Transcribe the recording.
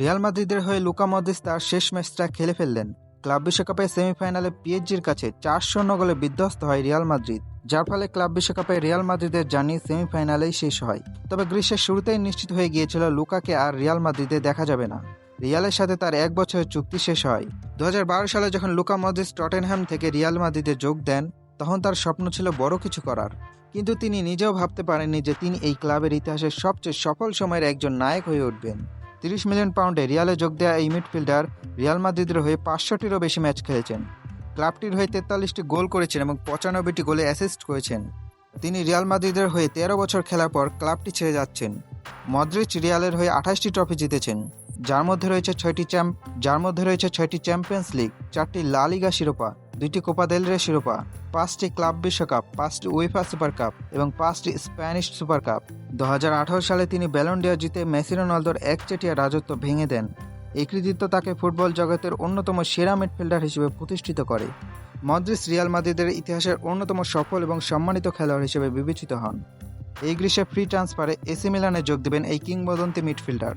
Real মাদ্রিদের হয়ে Luka Modris তার শেষ ম্যাচটা খেলে ফেললেন। ক্লাব বিশ্বকাপের সেমিফাইনালে পিএইচজির কাছে চার শূন্য গোলে বিধ্বস্ত হয় রিয়াল মাদ্রিদ, যার ফলে ক্লাব বিশ্বকাপে রিয়াল মাদ্রিদের জার্নি সেমিফাইনালেই শেষ হয়। তবে গ্রীষ্মের শুরুতেই নিশ্চিত হয়ে গিয়েছিল লুকাকে আর রিয়াল মাদ্রিদে দেখা যাবে না। রিয়ালের সাথে তার এক বছরের চুক্তি শেষ হয়। দু হাজার বারো সালে যখন লুকা মদ্রিস টটেনহ্যাম থেকে রিয়াল মাদ্রিদে যোগ দেন, তখন তার স্বপ্ন ছিল বড় কিছু করার। কিন্তু তিনি নিজেও ভাবতে পারেননি যে তিনি এই ক্লাবের ইতিহাসের সবচেয়ে সফল সময়ের একজন নায়ক হয়ে উঠবেন। তিরিশ মিলিয়ন পাউন্ডে রিয়ালে যোগ দেওয়া এই মিডফিল্ডার রিয়াল মাদ্রিদের হয়ে পাঁচশোটিরও বেশি ম্যাচ খেলেছেন। ক্লাবটির হয়ে তেতাল্লিশটি গোল করেছেন এবং পঁচানব্বইটি গোলে অ্যাসিস্ট করেছেন। তিনি রিয়াল মাদ্রিদের হয়ে তেরো বছর খেলার পর ক্লাবটি ছেড়ে যাচ্ছেন। মদ্রিচ রিয়ালের হয়ে আঠাশটি ট্রফি জিতেছেন। যার মধ্যে রয়েছে ছয়টি চ্যাম্প যার মধ্যে রয়েছে ছয়টি চ্যাম্পিয়ন্স লিগ, চারটি লা লিগা শিরোপা, দুইটি কোপা দেল রে শিরোপা, পাঁচটি ক্লাব বিশ্বকাপ, পাঁচটি উয়েফা সুপার কাপ এবং পাঁচটি স্প্যানিশ সুপার কাপ। দু হাজার আঠারো সালে তিনি ব্যালন্ডিয়া জিতে মেসি রোনালদোর একচেটিয়া রাজত্ব ভেঙে দেন। এই কৃতিত্ব তাকে ফুটবল জগতের অন্যতম সেরা মিডফিল্ডার হিসেবে প্রতিষ্ঠিত করে। মদ্রিস রিয়াল মাদ্রিদের ইতিহাসের অন্যতম সফল এবং সম্মানিত খেলোয়াড় হিসেবে বিবেচিত হন। এই গ্রীষ্মে ফ্রি ট্রান্সফারে এসি মিলানে যোগ দেবেন এই কিংবদন্তি মিডফিল্ডার।